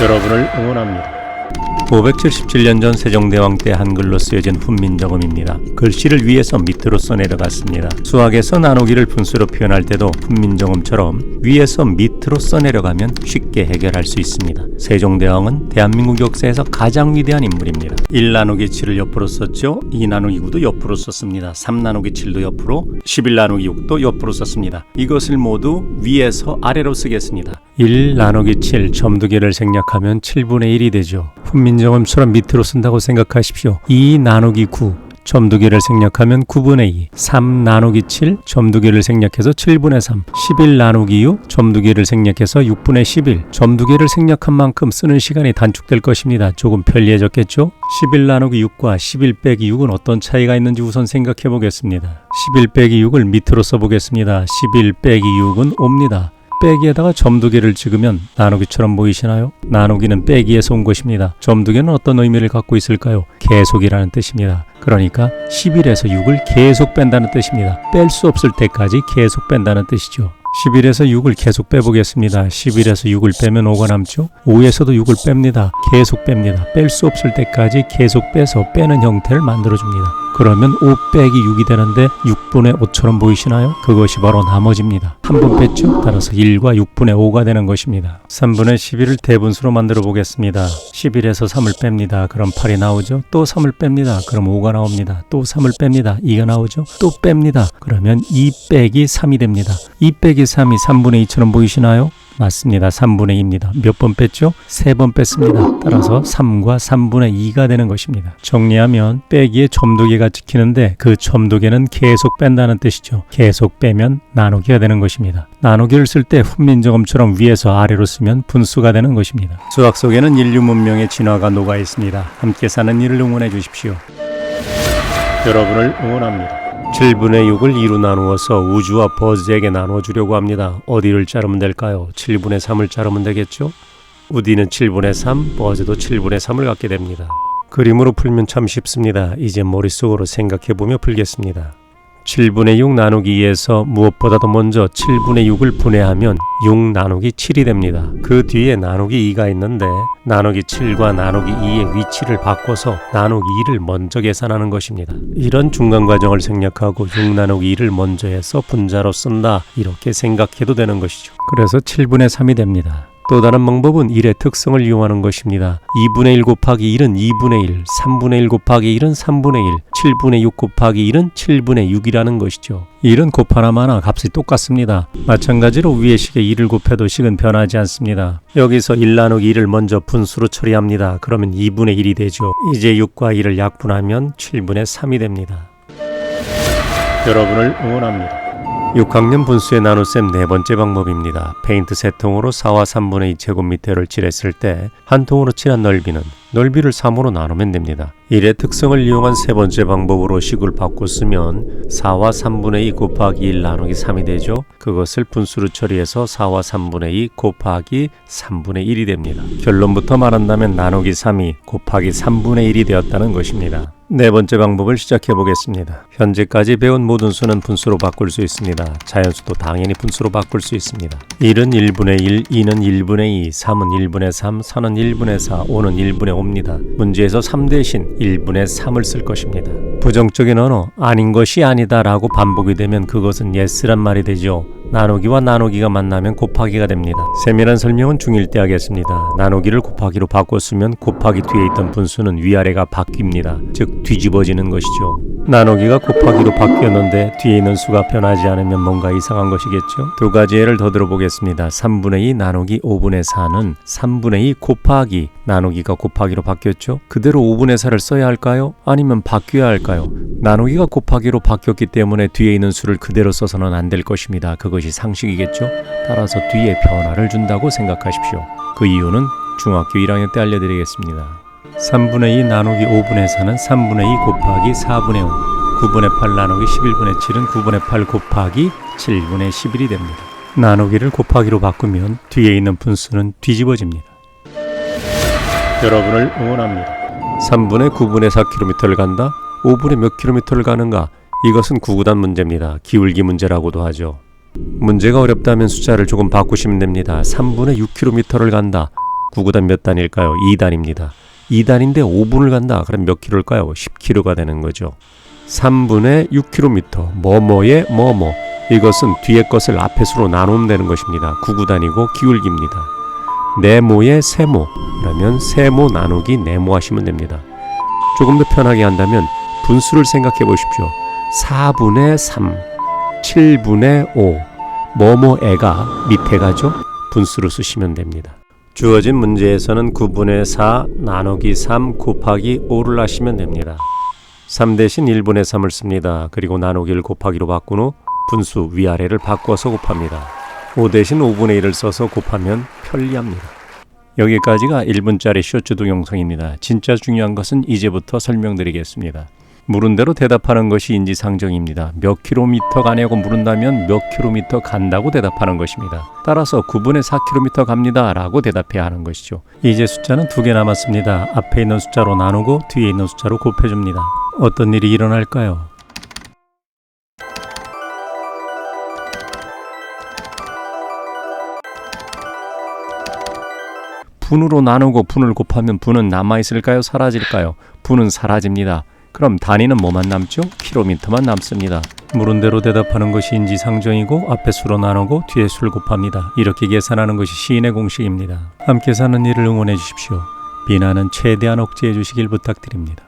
여러분을 응원합니다. 577년 전 세종대왕 때 한글로 쓰여진 훈민정음입니다. 글씨를 위에서 밑으로 써내려갔습니다. 수학에서 나누기를 분수로 표현할 때도 훈민정음처럼 위에서 밑으로 써내려가면 쉽게 해결할 수 있습니다. 세종대왕은 대한민국 역사에서 가장 위대한 인물입니다. 1 나누기 7을 옆으로 썼죠. 2 나누기 9도 옆으로 썼습니다. 3 나누기 7도 옆으로, 11 나누기 6도 옆으로 썼습니다. 이것을 모두 위에서 아래로 쓰겠습니다. 1 나누기 7 점두개를 생략하면 7분의 1이 되죠. 훈민정음처럼 밑으로 쓴다고 생각하십시오. 2 나누기 9 점두개를 생략하면 9분의 2, 3 나누기 7 점두개를 생략해서 7분의 3, 11 나누기 6 점두개를 생략해서 6분의 11 점두개를 생략한 만큼 쓰는 시간이 단축될 것입니다. 조금 편리해졌겠죠? 11 나누기 6과 11 빼기 6은 어떤 차이가 있는지 우선 생각해 보겠습니다. 11 빼기 6을 밑으로 써보겠습니다. 11 빼기 6은 5입니다. 빼기에다가 점두개를 찍으면 나누기처럼 보이시나요? 나누기는 빼기에서 온 것입니다. 점두개는 어떤 의미를 갖고 있을까요? 계속이라는 뜻입니다. 그러니까 11에서 6을 계속 뺀다는 뜻입니다. 뺄 수 없을 때까지 계속 뺀다는 뜻이죠. 11에서 6을 계속 빼보겠습니다. 11에서 6을 빼면 5가 남죠? 5에서도 6을 뺍니다. 계속 뺍니다. 뺄 수 없을 때까지 계속 빼서 빼는 형태를 만들어줍니다. 그러면 5 빼기 6이 되는데 6분의 5처럼 보이시나요? 그것이 바로 나머지입니다. 한 번 뺐죠? 따라서 1과 6분의 5가 되는 것입니다. 3분의 11을 대분수로 만들어 보겠습니다. 11에서 3을 뺍니다. 그럼 8이 나오죠? 또 3을 뺍니다. 그럼 5가 나옵니다. 또 3을 뺍니다. 2가 나오죠? 또 뺍니다. 그러면 2 빼기 3이 됩니다. 2 빼기 3이 3분의 2처럼 보이시나요? 맞습니다. 3분의 2입니다. 몇 번 뺐죠? 세번 뺐습니다. 따라서 3과 3분의 2가 되는 것입니다. 정리하면 빼기에 점두개가 찍히는데 그 점두개는 계속 뺀다는 뜻이죠. 계속 빼면 나누기가 되는 것입니다. 나누기를 쓸 때 훈민정음처럼 위에서 아래로 쓰면 분수가 되는 것입니다. 수학 속에는 인류 문명의 진화가 녹아 있습니다. 함께 사는 이를 응원해 주십시오. 여러분을 응원합니다. 7분의 6을 2로 나누어서 우주와 버즈에게 나누어 주려고 합니다. 어디를 자르면 될까요? 7분의 3을 자르면 되겠죠? 우디는 7분의 3, 버즈도 7분의 3을 갖게 됩니다. 그림으로 풀면 참 쉽습니다. 이제 머릿속으로 생각해보며 풀겠습니다. 7분의 6 나누기 2에서 무엇보다도 먼저 7분의 6을 분해하면 6 나누기 7이 됩니다. 그 뒤에 나누기 2가 있는데 나누기 7과 나누기 2의 위치를 바꿔서 나누기 2를 먼저 계산하는 것입니다. 이런 중간 과정을 생략하고 6 나누기 2를 먼저 해서 분자로 쓴다 이렇게 생각해도 되는 것이죠. 그래서 7분의 3이 됩니다. 또 다른 방법은 1의 특성을 이용하는 것입니다. 2분의 1 곱하기 1은 2분의 1, 3분의 1 곱하기 1은 3분의 1, 7분의 6 곱하기 1은 7분의 6이라는 것이죠. 1은 곱 하나마나 값이 똑같습니다. 마찬가지로 위의 식에 2를 곱해도 식은 변하지 않습니다. 여기서 1 나누기 2를 먼저 분수로 처리합니다. 그러면 2분의 1이 되죠. 이제 6과 2를 약분하면 7분의 3이 됩니다. 여러분을 응원합니다. 6학년 분수의 나눗셈 네 번째 방법입니다. 페인트 세 통으로 4와 3분의 2 제곱미터를 칠했을 때 한 통으로 칠한 넓이는 넓이를 3으로 나누면 됩니다. 1의 특성을 이용한 세 번째 방법으로 식을 바꿔 쓰면 4와 3분의 2 곱하기 1 나누기 3이 되죠. 그것을 분수로 처리해서 4와 3분의 2 곱하기 3분의 1이 됩니다. 결론부터 말한다면 나누기 3이 곱하기 3분의 1이 되었다는 것입니다. 네 번째 방법을 시작해 보겠습니다. 현재까지 배운 모든 수는 분수로 바꿀 수 있습니다. 자연수도 당연히 분수로 바꿀 수 있습니다. 1은 1분의 1, 2는 1분의 2, 3은 1분의 3, 4는 1분의 4, 5는 1분의 5입니다. 문제에서 3 대신 1분의 3을 쓸 것입니다. 부정적인 언어 아닌 것이 아니다라고 반복이 되면 그것은 yes란 말이 되죠. 나누기와 나누기가 만나면 곱하기가 됩니다. 세밀한 설명은 중1 때 하겠습니다. 나누기를 곱하기로 바꿨으면 곱하기 뒤에 있던 분수는 위아래가 바뀝니다. 즉 뒤집어지는 것이죠. 나누기가 곱하기로 바뀌었는데 뒤에 있는 수가 변하지 않으면 뭔가 이상한 것이겠죠. 두 가지 예를 더 들어보겠습니다. 3분의 2 나누기 5분의 4는 3분의 2 곱하기 나누기가 곱하기로 바뀌었죠. 그대로 5분의 4를 써야 할까요? 아니면 바뀌어야 할까요? 나누기가 곱하기로 바뀌었기 때문에 뒤에 있는 수를 그대로 써서는 안 될 것입니다. 그것이 상식이겠죠. 따라서 뒤에 변화를 준다고 생각하십시오. 그 이유는 중학교 1학년 때 알려드리겠습니다. 3분의 2 나누기 5분의 4는 3분의 2 곱하기 4분의 5. 9분의 8 나누기 11분의 7은 9분의 8 곱하기 7분의 11이 됩니다. 나누기를 곱하기로 바꾸면 뒤에 있는 분수는 뒤집어집니다. 여러분을 응원합니다. 3분의 9분의 4km를 간다? 5분의 몇 킬로미터를 가는가? 이것은 구구단 문제입니다. 기울기 문제라고도 하죠. 문제가 어렵다면 숫자를 조금 바꾸시면 됩니다. 3분의 6km를 간다. 구구단 몇 단일까요? 2단입니다. 2단인데 5분을 간다. 그럼 몇 킬로일까요? 10킬로가 되는 거죠. 3분의 6km 뭐뭐의 뭐뭐 이것은 뒤에 것을 앞에 수로 나누면 되는 것입니다. 구구단이고 기울기입니다. 네모의 세모 그러면 세모 나누기 네모 하시면 됩니다. 조금 더 편하게 한다면 분수를 생각해 보십시오. 4분의 3, 7분의 5 뭐뭐애가 밑에 가죠? 분수로 쓰시면 됩니다. 주어진 문제에서는 9분의 4 나누기 3 곱하기 5를 하시면 됩니다. 3 대신 1분의 3을 씁니다. 그리고 나누기를 곱하기로 바꾼 후 분수 위아래를 바꿔서 곱합니다. 5 대신 5분의 1을 써서 곱하면 편리합니다. 여기까지가 1분짜리 쇼츠 동영상입니다. 진짜 중요한 것은 이제부터 설명드리겠습니다. 물은 대로 대답하는 것이 인지상정입니다. 몇 킬로미터 가냐고 물은다면 몇 킬로미터 간다고 대답하는 것입니다. 따라서 9분의 4 킬로미터 갑니다 라고 대답해야 하는 것이죠. 이제 숫자는 두 개 남았습니다. 앞에 있는 숫자로 나누고 뒤에 있는 숫자로 곱해줍니다. 어떤 일이 일어날까요? 분으로 나누고 분을 곱하면 분은 남아있을까요? 사라질까요? 분은 사라집니다. 그럼 단위는 뭐만 남죠? 킬로미터만 남습니다. 물은 대로 대답하는 것이 인지상정이고 앞에 수로 나누고 뒤에 수를 곱합니다. 이렇게 계산하는 것이 시인의 공식입니다. 함께 사는 일을 응원해 주십시오. 비난은 최대한 억제해 주시길 부탁드립니다.